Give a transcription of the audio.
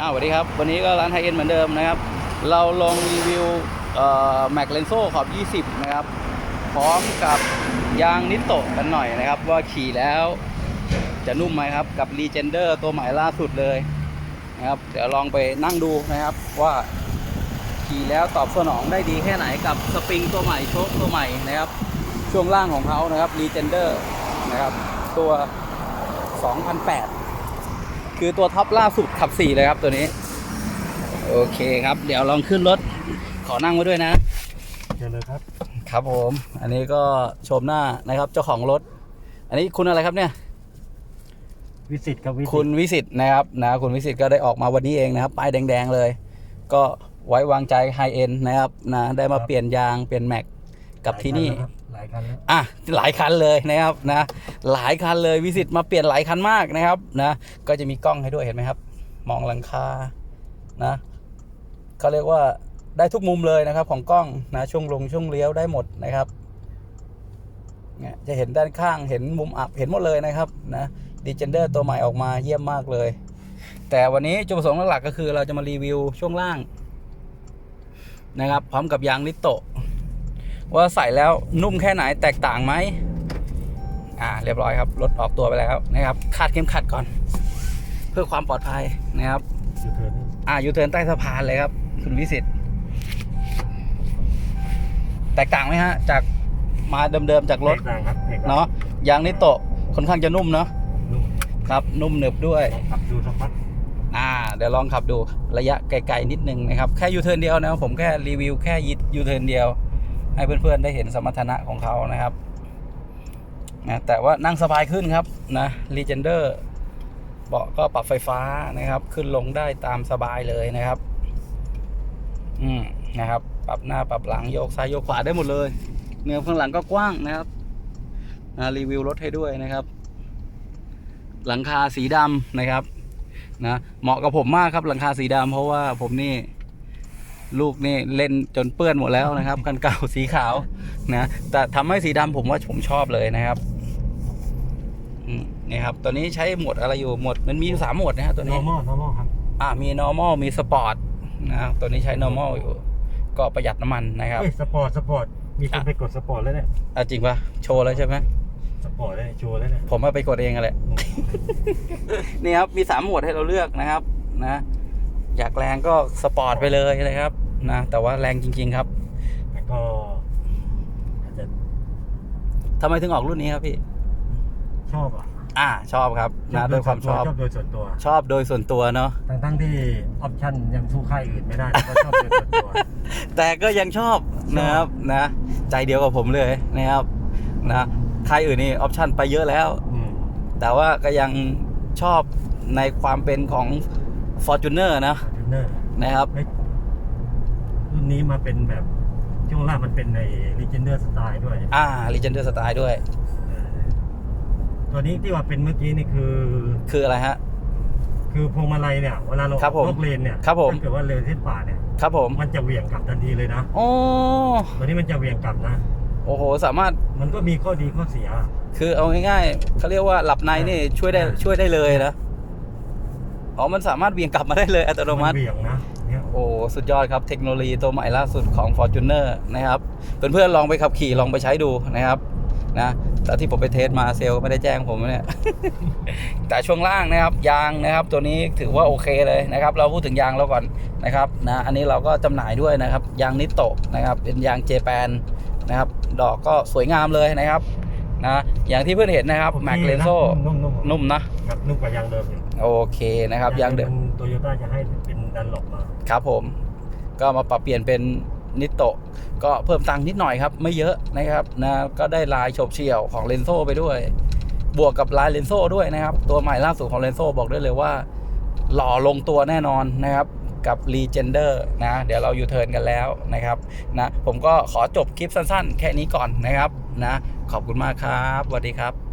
อ้าวสวัสดีครับ วันนี้ก็ร้านไฮเอ็นเหมือนเดิมนะครับ เราลงรีวิวแม็กเลนโซ่ขอบ 20 นะครับ พร้อมกับยางนิโตะกันหน่อยนะครับ ว่าขี่แล้วจะนุ่มไหมครับ กับ r e g e n d e r ตัวใหม่ล่าสุดเลยนะครับ เดี๋ยวลองไปนั่งดูนะครับว่าขี่แล้วตอบสนองได้ดีแค่ไหนกับสปริงตัวใหม่โชคตัวใหม่นะครับ ช่วงล่างของเขานะครับ r e g e n d e r นะครับ ตัว 2008 คือตัวท็อปล่าสุดขับ4เลยครับตัวนี้ โอเคครับ เดี๋ยวลองขึ้นรถ ขอนั่งไว้ด้วยนะเจอเลยครับ ครับผม อันนี้ก็ชมหน้านะครับเจ้าของรถ อันนี้คุณอะไรครับเนี่ย วิสิตกับวิสิตคุณวิสิตนะครับนะคุณวิสิตก็ได้ออกมาวันนี้เองนะครับป้ายแดง ๆ เลย ก็ไว้วางใจไฮเอ็นนะครับนะได้มาเปลี่ยนยางเปลี่ยนแม็ก กับที่นี่หลายคันแล้วอะหลายคันเลยนะครับนะหลายคันเลยวิสิตมาเปลี่ยนหลายคันมากนะครับนะก็จะมีกล้องให้ด้วยเห็นไหมครับ มองหลังคานะเขาเรียกว่าได้ทุกมุมเลยนะครับ ของกล้องนะช่วงลงช่วงเลี้ยวได้หมดนะครับเนี่ยจะเห็นด้านข้างเห็นมุมอับเห็นหมดเลยนะครับนะดีเจนเดอร์ตัวใหม่ออกมาเยี่ยมมากเลย แต่วันนี้จุดประสงค์หลักๆก็คือเราจะมารีวิวช่วงล่างนะครับ พร้อมกับยางนิโตะ ว่าใส่แล้วนุ่มแค่ไหนแตกต่างไหมอ่าเรียบร้อยครับรถออกตัวไปแล้วนะครับคาดเข็มขัดก่อน เพื่อความปลอดภัยนะครับยูเทิร์นอ่ายูเทิร์นใต้สะพานเลยครับ คุณวิสิตแตกต่างไหมฮะ จากมาเดิมๆจากรถแตกต่างครับแตกต่างเนาะยางนิโตะค่อนข้างจะนุ่มเนาะนุ่มครับนุ่มหนึบด้วยลองขับดูสักพักอ่าเดี๋ยวลองขับดูระยะไกลๆนิดนึงนะครับ แค่ยูเทิร์นเดียวนะครับผมแค่รีวิวแค่ยูเทิร์นเดียว ให้เพื่อนๆได้เห็นสมรรถนะของเขานะครับนะแต่ว่านั่งสบายขึ้นครับนะ Legender เบาะก็ปรับไฟฟ้านะครับ ขึ้นลงได้ตามสบายเลยนะครับ อืมนะครับ ปรับหน้าปรับหลังโยกซ้ายโยกขวาได้หมดเลย เนื้อข้างหลังก็กว้างนะครับนะรีวิวรถให้ด้วยนะครับ หลังคาสีดำนะครับนะเหมาะกับผมมากครับหลังคาสีดำเพราะว่าผมนี่ ลูกนี่เล่นจนเปื้อนหมดแล้วนะครับกันเก่าสีขาวนะแต่ทำให้สีดำผมว่าผมชอบเลยนะครับอืมนี่ครับตัวนี้ใช้โหมดอะไรอยู่โหมดมันมีอยู่สามโหมดนะฮะตัวนี้ normal normal ครับอ่ามี normal มี sport นะครับตัวนี้ใช้ normal อยู่ ก็ประหยัดน้ำมันนะครับเอ้ยสปอร์ตสปอร์ตมีคนไปกดสปอร์ตแล้วเนี่ยอะจริงปะโชว์แล้วใช่ไหมสปอร์ตเลยโชว์แล้วเนี่ยผมมาไปกดเองอะแหละนี่ครับมีสามโหมดให้เราเลือกนะครับ นะ อยากแรงก็สปอร์ตไปเลยนะครับนะแต่ว่าแรงจริง ๆครับแล้วก็อาจจะทำไมถึงออกรุ่นนี้ครับพี่ ชอบอะอ่าชอบครับนะโดยความชอบชอบโดยส่วนตัว ชอบโดยส่วนตัวเนาะทั้งทั้งๆที่ออปชั่นยังสู้ค่ายอื่นไม่ได้แต่ก็ชอบโดยส่วนตัว แต่ก็ยังชอบนะครับนะ ใจเดียวกับผมเลยนะครับนะค่ายอื่นนี่ออปชั่นไปเยอะแล้วอืมแต่ว่าก็ยังชอบในความเป็นของ Fortuner นะ จูเนอร์นะครับรุ่นนี้มาเป็นแบบช่วงล่างมันเป็นใน Legender สไตล์ด้วย อ่า Legender Style ด้วย ตัวนี้ที่ว่าเป็นเมื่อกี้นี่คือ คืออะไรฮะ คือพวงมาลัยเนี่ย เวลาเราครับผมนอกเลนเนี่ยครับผม ถ้าเกิดว่าเลนเส้นป่าเนี่ย ครับผมมันจะเหวี่ยงกลับทันทีเลยนะ โอ้ตัวนี้มันจะเหวี่ยงกลับนะ โอ้โห สามารถมันก็มีข้อดีข้อเสีย คือเอาง่ายๆเขาเรียกว่าหลับในนี่ช่วยได้อ่าช่วยได้เลยนะ อ๋อ มันสามารถเบี่ยงกลับมาได้เลยอัตโนมัติเหวี่ยงนะเนี่ยโอ้ สุดยอดครับ เทคโนโลยีตัวใหม่ล่าสุดของ Fortuner นะครับ เพื่อนๆลองไปขับขี่ลองไปใช้ดูนะครับนะแต่ที่ผมไปเทสมาเซลล์ไม่ได้แจ้งผมเนี่ย แต่ช่วงล่างนะครับยางนะครับ ตัวนี้ถือว่าโอเคเลยนะครับ เราพูดถึงยางเราก่อนนะครับนะอันนี้เราก็จำหน่ายด้วยนะครับ ยางนิโตะนะครับ เป็นยางเจแปนนะครับ ดอกก็สวยงามเลยนะครับนะอย่างที่เพื่อนเห็นนะครับแม็กเลนโซนุ่มๆนุ่มนะครับนุ่มกว่ายางเดิมอยู่ โอเคนะครับยางเดิมโตโยต้าจะให้เป็นดันหลบมาครับผม ก็มาปรับเปลี่ยนเป็นนิโตะก็เพิ่มตังค์นิดหน่อยครับ ไม่เยอะนะครับนะก็ได้ลายโฉบเฉี่ยวของเลนโซไปด้วย บวกกับลายเลนโซด้วยนะครับ ตัวใหม่ล่าสุดของเลนโซบอกได้เลยว่า หล่อลงตัวแน่นอนนะครับกับ Legender นะ เดี๋ยวเรายูเทิร์นกันแล้วนะครับนะผมก็ขอจบคลิปสั้นๆ แค่นี้ก่อนนะครับนะ ขอบคุณมากครับสวัสดีครับ